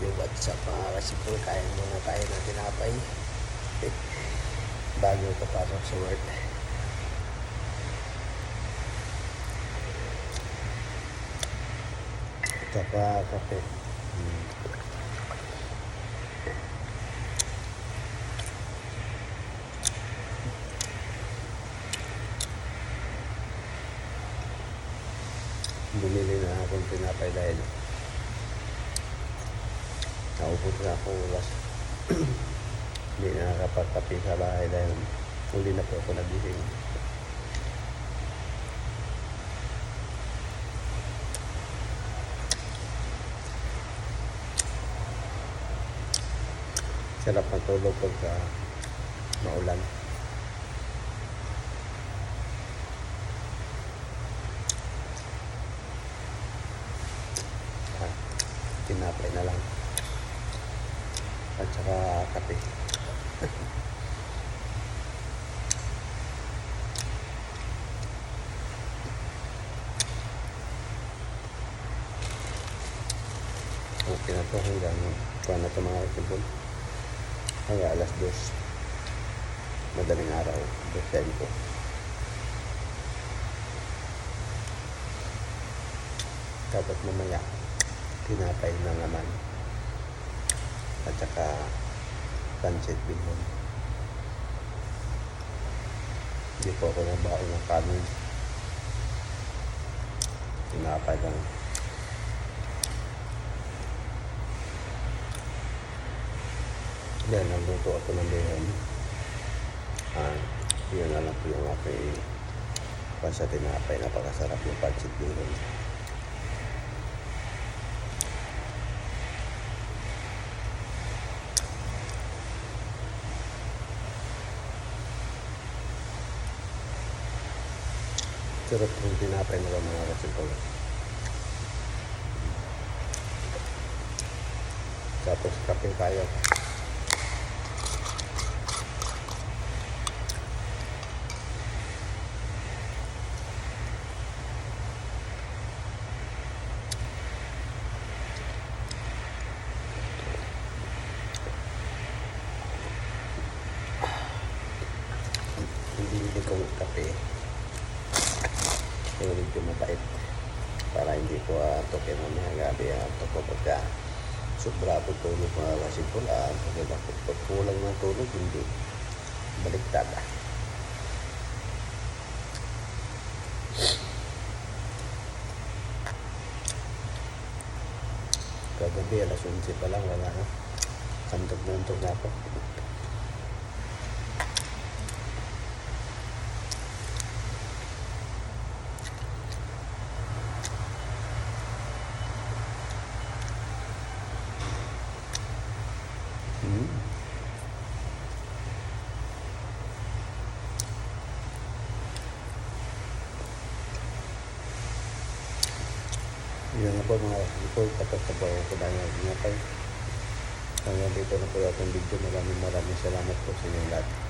Yung WhatsApp mga kasipol, kain muna tayo na tinapay. Bago papasok sa work. Tsaka kape. Hmm. Bumili na akong tinapay dahil naubos na ako oras. Hindi na nakapagkape sa bahay dahil huli na po ako nagising. Sarap ng tulog pagka maulan. Ah, tinapay na lang. At saka kape. Okay na to hanggang kuha na to mga kibon. Hanggang alas dos. Madaling araw. Dos. Tapos mamaya, tinapay na naman. At saka pancit bihon. Hindi po ako nabaon ng kanin. Tinapay lang. Yan, nagluto ako ng bihon. Ah, yun na lang po yung aking pansa tinapay. Napakasarap yung pancit bihon. Sarap yung tinapay nila mga kasipol. Tapos kape tayo. Hindi ko kape. Pero medyo mabait. Para hindi atokin uh, mamaya gabi. Ato ko pagka sobra po tulog mga kasipol. Uh, pag kulang ng tulog, hindi. Baliktad ah. Kagabi, alas 11 pa lang, wala na. Kantog na antog na ako. Hmm. Yan na po mga ito, tapos na po ako na yung inapay. Hanggang dito na po yung video. Maraming maraming salamat po sa inyo lahat.